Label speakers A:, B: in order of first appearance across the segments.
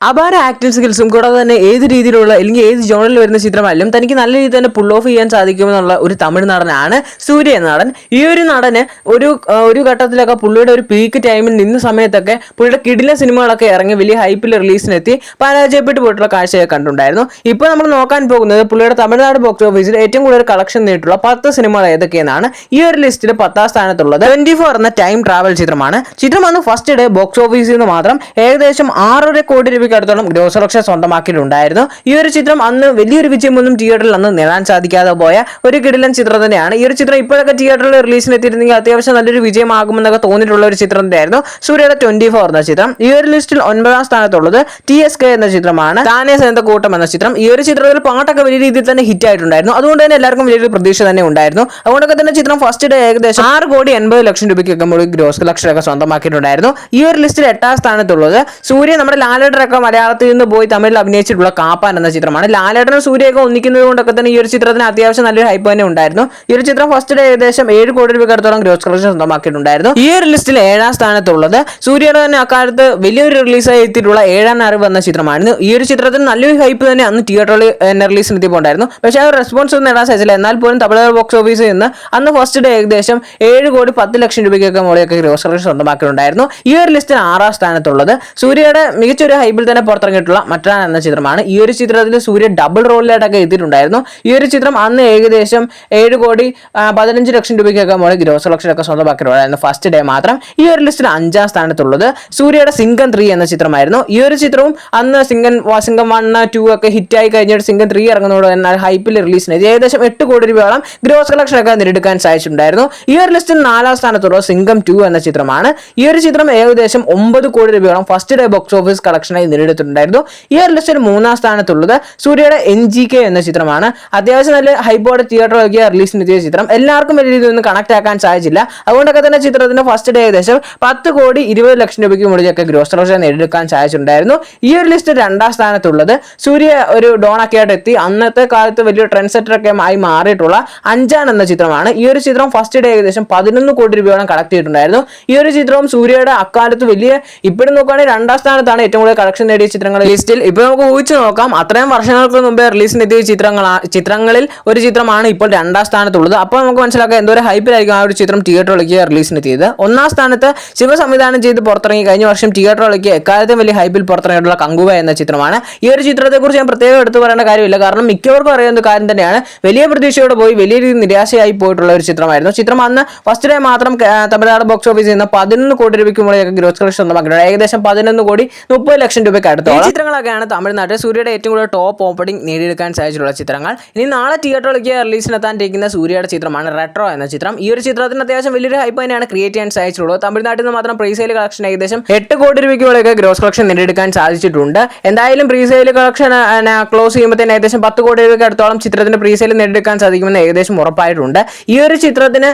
A: അപാര ആക്ടിംഗ് സ്കിൽസും കൂടാതെ തന്നെ ഏത് രീതിയിലുള്ള അല്ലെങ്കിൽ ഏത് ജോണിൽ വരുന്ന ചിത്രമായാലും തനിക്ക് നല്ല രീതിയിൽ തന്നെ പുൾ ഓഫ് ചെയ്യാൻ സാധിക്കുമെന്നുള്ള ഒരു തമിഴ് നടനാണ് സൂര്യ നടൻ. ഈ ഒരു നടന് ഒരു ഒരു ഘട്ടത്തിലൊക്കെ പുള്ളിയുടെ ഒരു പീക്ക് ടൈമിൽ നിന്ന സമയത്തൊക്കെ പുള്ളിയുടെ കിടില സിനിമകളൊക്കെ ഇറങ്ങി വലിയ ഹൈപ്പിൽ റിലീസിനെത്തി പരാജയപ്പെട്ടു പോയിട്ടുള്ള കാഴ്ചയൊക്കെ കണ്ടുണ്ടായിരുന്നു ഇപ്പോൾ നമ്മൾ നോക്കാൻ പോകുന്നത് പുള്ളിയുടെ തമിഴ്നാട് ബോക്സ് ഓഫീസിൽ ഏറ്റവും കൂടുതൽ കളക്ഷൻ നേരിട്ടുള്ള പത്ത് സിനിമകൾ ഏതൊക്കെയെന്നാണ് ഈ ഒരു ലിസ്റ്റിൽ പത്താം സ്ഥാനത്തുള്ളത്. ട്വന്റി ഫോർ എന്ന ടൈം ട്രാവൽ ചിത്രമാണ്. ചിത്രം അന്ന് ഫസ്റ്റ് ഡേ ബോക്സ് ഓഫീസിൽ നിന്ന് മാത്രം ഏകദേശം ആറര കോടി രൂപയ്ക്ക് അടുത്തോളം ഗ്രോസ് കളക്ഷൻ സ്വന്തമാക്കിയിട്ടുണ്ടായിരുന്നു. ഈ ഒരു ചിത്രം അന്ന് വലിയൊരു വിജയമൊന്നും തിയേറ്ററിൽ അന്ന് നേടാൻ സാധിക്കാതെ പോയ ഒരു കിടിലൻ ചിത്രം തന്നെയാണ്. ഈ ഒരു ചിത്രം ഇപ്പോഴൊക്കെ തിയേറ്ററിൽ റിലീസിന് എത്തിയിരുന്നെങ്കിൽ അത്യാവശ്യം നല്ലൊരു വിജയമാകുമെന്നൊക്കെ തോന്നിയിട്ടുള്ള ഒരു ചിത്രം തന്നെയായിരുന്നു. സൂര്യയുടെ ട്വന്റി ഫോർ എന്ന ചിത്രം. ഈ ഒരു ലിസ്റ്റിൽ ഒൻപതാം സ്ഥാനത്തുള്ളത് ടി എസ് കെ എന്ന ചിത്രമാണ്. താനേ സേന്ത കൂട്ടം എന്ന ചിത്രം. ഈ ഒരു ചിത്രത്തിൽ പാട്ടൊക്കെ വലിയ രീതിയിൽ തന്നെ ഹിറ്റ് ആയിട്ടുണ്ടായിരുന്നു. അതുകൊണ്ട് തന്നെ എല്ലാവർക്കും വലിയൊരു പ്രതീക്ഷ തന്നെ ഉണ്ടായിരുന്നു. അതുകൊണ്ടൊക്കെ തന്നെ ചിത്രം ഫസ്റ്റ് ഡേ ഏകദേശം ആറ് കോടി എൺപത് ലക്ഷം മുകളിൽ ഗ്രോസ് കളക്ഷൻ ഒക്കെ സ്വന്തമാക്കിയിട്ടുണ്ടായിരുന്നു. ഈ ഒരു ലിസ്റ്റിൽ എട്ടാം സ്ഥാനത്തുള്ളത് സൂര്യ നമ്മുടെ ലാലേട്ടനൊക്കെ മലയാളത്തിൽ നിന്ന് പോയി തമിഴിൽ അഭിനയിച്ചിട്ടുള്ള കാപ്പാൻ എന്ന ചിത്രമാണ്. ലാലേട്ടനും സൂര്യയൊക്കെ ഒന്നിക്കുന്നത് കൊണ്ടൊക്കെ തന്നെ ഈ ഒരു ചിത്രത്തിന് അത്യാവശ്യം നല്ലൊരു ഹൈപ്പ് തന്നെ ഉണ്ടായിരുന്നു. ഈ ഒരു ചിത്രം ഫസ്റ്റ് ഡേ ഏകദേശം ഏഴ് കോടി രൂപ അടുത്തോളം ഗ്രോസ് കളക്ഷൻ സ്വന്തമാക്കിയിട്ടുണ്ടായിരുന്നു. ഈ ഒരു ലിസ്റ്റിൽ ഏഴാം സ്ഥാനത്തുള്ളത് സൂര്യയുടെ തന്നെ അക്കാലത്ത് വലിയൊരു റിലീസായി എത്തിയിട്ടുള്ള ഏഴാം അറിവ് എന്ന ചിത്രമായിരുന്നു. ഈ ഒരു ചിത്രത്തിന് നല്ലൊരു ഹൈപ്പ് തന്നെ അന്ന് തിയേറ്ററിൽ തന്നെ റിലീസിന് എത്തിയിട്ടുണ്ടായിരുന്നു. പക്ഷേ ആ ഒരു റെസ്പോൺസ് ഒന്നും നേടാൻ സാധിച്ചില്ല. എന്നാൽ പോലും തമിഴ്നാട് ബോക്സ് ഓഫീസിൽ നിന്ന് അന്ന് ഫസ്റ്റ് ഡേ ഏകദേശം ഏഴ് കോടി പത്ത് ലക്ഷം രൂപയ്ക്കൊക്കെ മുകളിലൊക്കെ ഗ്രോസ് കളക്ഷൻ സ്വന്തമാക്കിയിട്ടുണ്ടായിരുന്നു. ഈ ഒരു ലിസ്റ്റിൽ ആറാം സ്ഥാനത്തുള്ളത്. സൂര്യയുടെ മികച്ചൊരു ഹൈപ്പിൽ തന്നെ പുറത്തിറങ്ങിയിട്ടുള്ള മറ്റാൻ എന്ന ചിത്രമാണ്. ഈ ഒരു ചിത്രത്തിൽ സൂര്യ ഡബിൾ റോളിലായിട്ടൊക്കെ എത്തിയിട്ടുണ്ടായിരുന്നു. ഈ ഒരു ചിത്രം അന്ന് ഏകദേശം ഏഴ് കോടി പതിനഞ്ച് ലക്ഷം രൂപയ്ക്കൊക്കെ മുകളിൽ ഗ്രോസ് കളക്ഷനൊക്കെ സ്വന്തമാക്കിയിട്ടുണ്ടായിരുന്നു ഫസ്റ്റ് ഡേ മാത്രം. ഈ ഒരു ലിസ്റ്റിൽ അഞ്ചാം സ്ഥാനത്തുള്ളത് സൂര്യയുടെ സിംഗം ത്രീ എന്ന ചിത്രമായിരുന്നു. ഈ ഒരു ചിത്രവും അന്ന് സിംഗൻ സിംഗൻ സിംഗം വൺ ടു ഒക്കെ ആയി കഴിഞ്ഞിട്ട് സിംഗം ത്രീ ഇറങ്ങുന്നതോടെ എന്നാൽ ഹൈപ്പിൽ റിലീസിന് ഏകദേശം എട്ട് കോടി രൂപയോളം ഗ്രോസ് കളക്ഷനൊക്കെ നേടിയെടുക്കാൻ സാധിച്ചിട്ടുണ്ടായിരുന്നു. ഈ ഒരു ലിസ്റ്റിൽ നാലാം സ്ഥാനത്തുള്ള സിംഗം ടു എന്ന ചിത്രമാണ്. ഈ ഒരു ചിത്രം ഏകദേശം ഒമ്പത് കോടി രൂപയോളം ഫസ്റ്റ് ഡേ ബോക്സ് ഓഫീസ് കളക്ഷനായി നേടിയെടുത്തിട്ടുണ്ടായിരുന്നു. ഈ ഒരു ലിസ്റ്റിൽ മൂന്നാം സ്ഥാനത്തുള്ളത് സൂര്യയുടെ എൻ ജി കെ എന്ന ചിത്രമാണ്. അത്യാവശ്യം നല്ല തിയേറ്ററിലൊക്കെ റിലീസിന് എത്തിയ ചിത്രം. എല്ലാവർക്കും വലിയ രീതിയിൽ ഒന്നും കണക്ട് ആക്കാൻ സാധിച്ചില്ല. അതുകൊണ്ടൊക്കെ തന്നെ ചിത്രത്തിന്റെ ഫസ്റ്റ് ഡേ ഏകദേശം പത്ത് കോടി ഇരുപത് ലക്ഷം രൂപയ്ക്ക് മുകളിലൊക്കെ ഗ്രോസ് കളക്ഷൻ നേടിയെടുക്കാൻ സാധിച്ചിട്ടുണ്ടായിരുന്നു. ഈ ഒരു ലിസ്റ്റ് രണ്ടാം സ്ഥാനത്തുള്ളത് സൂര്യ ഒരു ഡോണൊക്കെ ആയിട്ട് എത്തി. അന്നത്തെ കാലത്ത് വലിയ ട്രെൻഡ് സെറ്റർ ഒക്കെ ആയി മാറിയിട്ടുള്ള അഞ്ചാൻ എന്ന ചിത്രമാണ്. ഈ ഒരു ചിത്രം ഫസ്റ്റ് ഡേ ഏകദേശം പതിനൊന്ന് കോടി രൂപയോളം കളക്ട് ചെയ്തിട്ടുണ്ടായിരുന്നു. ഈ ഒരു ചിത്രവും സൂര്യയുടെ അക്കാലത്ത് വലിയ ഇപ്പോഴും നോക്കുകയാണെങ്കിൽ രണ്ടാം സ്ഥാനത്താണ് ഏറ്റവും കൂടുതൽ കളക്ഷൻ നേടിയ ചിത്രങ്ങൾ ലിസ്റ്റിൽ. ഇപ്പൊ നമുക്ക് ഊഹിച്ചു നോക്കാം. അത്രയും വർഷങ്ങൾക്ക് മുമ്പേ റിലീസ് എത്തിയ ചിത്രങ്ങൾ ചിത്രങ്ങളിൽ ഒരു ചിത്രമാണ് ഇപ്പോൾ രണ്ടാം സ്ഥാനത്തുള്ളത്. അപ്പോൾ നമുക്ക് മനസ്സിലാക്കാം എന്തോ ഹൈപ്പിലായിരിക്കും ആ ഒരു ചിത്രം തിയേറ്ററിലേക്ക് റിലീസിന് എത്തിയത്. ഒന്നാം സ്ഥാനത്ത് ശിവ സംവിധാനം ചെയ്ത് പുറത്തിറങ്ങി കഴിഞ്ഞ വർഷം തിയേറ്ററിലേക്ക് എക്കാലത്തും വലിയ ഹൈപ്പിൽ പുറത്തിറങ്ങിയിട്ടുള്ള കങ്കുവ എന്ന ചിത്രമാണ്. ഈ ഒരു ചിത്രത്തെ കുറിച്ച് ഞാൻ പ്രത്യേകം എടുത്തു പറയേണ്ട കാര്യമില്ല. കാരണം മിക്കവർക്കും അറിയാവുന്ന കാര്യം തന്നെയാണ്. വലിയ പ്രതീക്ഷയോടെ പോയി വലിയ രീതിയിൽ നിരാശയായി പോയിട്ടുള്ള ഒരു ചിത്രമായിരുന്നു. ചിത്രം അന്ന് ഫസ്റ്റ് ഡേ മാത്രം തമിഴ്നാട് ബോക്സ് ഓഫീസിൽ നിന്ന് പതിനൊന്ന് കോടി രൂപയ്ക്ക് മുകളിലേക്ക് ഗ്രോസ് കളക്ഷൻ സ്വന്തമാക്കിയിട്ടുണ്ട് ഏകദേശം പതിനൊന്ന് കോടി മുപ്പത് ലക്ഷം രൂപയ്ക്ക് അടുത്തോളം ചിത്രങ്ങളൊക്കെയാണ് തമിഴ്നാട്ടിൽ സൂര്യയുടെ ഏറ്റവും കൂടുതൽ ടോപ്പ് ഓപ്പണിംഗ് നേടിയെടുക്കാൻ സാധിച്ചിട്ടുള്ള ചിത്രങ്ങൾ. ഇനി നാളെ തിയേറ്ററിലേക്ക് റിലീസിനെത്താനിരിക്കുന്ന സൂര്യയുടെ ചിത്രമാണ് റെട്രോ എന്ന ചിത്രം. ഈ ഒരു ചിത്രത്തിന് അത്യാവശ്യം വലിയൊരു ഹൈപ്പ് തന്നെയാണ് ക്രിയേറ്റ് ചെയ്യാൻ സാധിച്ചിട്ടുള്ളത്. തമിഴ്നാട്ടിൽ നിന്ന് മാത്രം പ്രീസെയിൽ കളക്ഷൻ ഏകദേശം എട്ട് കോടി രൂപയ്ക്കുള്ളൊക്കെ ഗ്രോസ് കളക്ഷൻ നേടിയെടുക്കാൻ സാധിച്ചിട്ടുണ്ട്. എന്തായാലും പ്രീസെയിൽ കളക്ഷൻ ക്ലോസ് ചെയ്യുമ്പോൾ തന്നെ ഏകദേശം പത്ത് കോടി രൂപയ്ക്ക് അടുത്തോളം ചിത്രത്തിന് പ്രീസെയിൽ നേടിയെടുക്കാൻ സാധിക്കുമെന്ന് ഏകദേശം ഉറപ്പായിട്ടുണ്ട്. ഈ ഒരു ചിത്രത്തിന്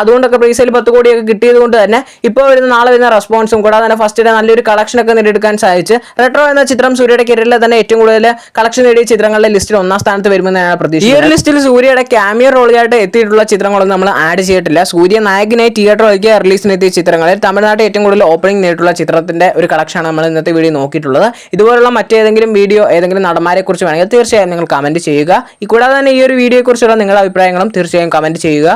A: അതുകൊണ്ടൊക്കെ പ്രീസെയിൽ പത്ത് കോടിയൊക്കെ കിട്ടിയത് കൊണ്ട് തന്നെ ഇപ്പോൾ വരുന്ന നാളെ വരുന്ന റെസ്പോൺസും കൂടാതെ തന്നെ ഫസ്റ്റ് ഡേ നല്ലൊരു കളക്ഷൻ ഒക്കെ നേടിയെടുക്കാൻ സാധിച്ച് റെട്രോ എന്ന ചിത്രം സൂര്യയുടെ കരിയറിലെ തന്നെ ഏറ്റവും കൂടുതൽ കളക്ഷൻ നേടിയ ചിത്രങ്ങളുടെ ലിസ്റ്റിൽ ഒന്നാം സ്ഥാനത്ത് വരുമെന്നാണ് പ്രതീക്ഷ ഈ ഒരു ലിസ്റ്റിൽ സൂര്യയുടെ ക്യാമിയോ റോളിയായിട്ട് എത്തിയിട്ടുള്ള ചിത്രങ്ങളൊന്നും നമ്മൾ ആഡ് ചെയ്തിട്ടില്ല. സൂര്യ നായകനായി തിയേറ്ററിലേക്ക് റിലീസിന് റിലീസിനെത്തിയ ചിത്രങ്ങളിൽ തമിഴ്നാട്ടിൽ ഏറ്റവും കൂടുതൽ ഓപ്പണിംഗ് നേരിട്ടുള്ള ചിത്രത്തിന്റെ ഒരു കളക്ഷനാണ് നമ്മൾ ഇന്നത്തെ വീഡിയോ നോക്കിയിട്ടുള്ളത്. ഇതുപോലുള്ള മറ്റേതെങ്കിലും വീഡിയോ ഏതെങ്കിലും നടന്മാരെ കുറിച്ച് വേണമെങ്കിൽ തീർച്ചയായും നിങ്ങൾ കമന്റ് ചെയ്യുക. ഈ കൂടാതെ തന്നെ ഈ ഒരു വീഡിയോയെ കുറിച്ചുള്ള നിങ്ങളുടെ അഭിപ്രായങ്ങളും തീർച്ചയായും കമന്റ് ചെയ്യുക.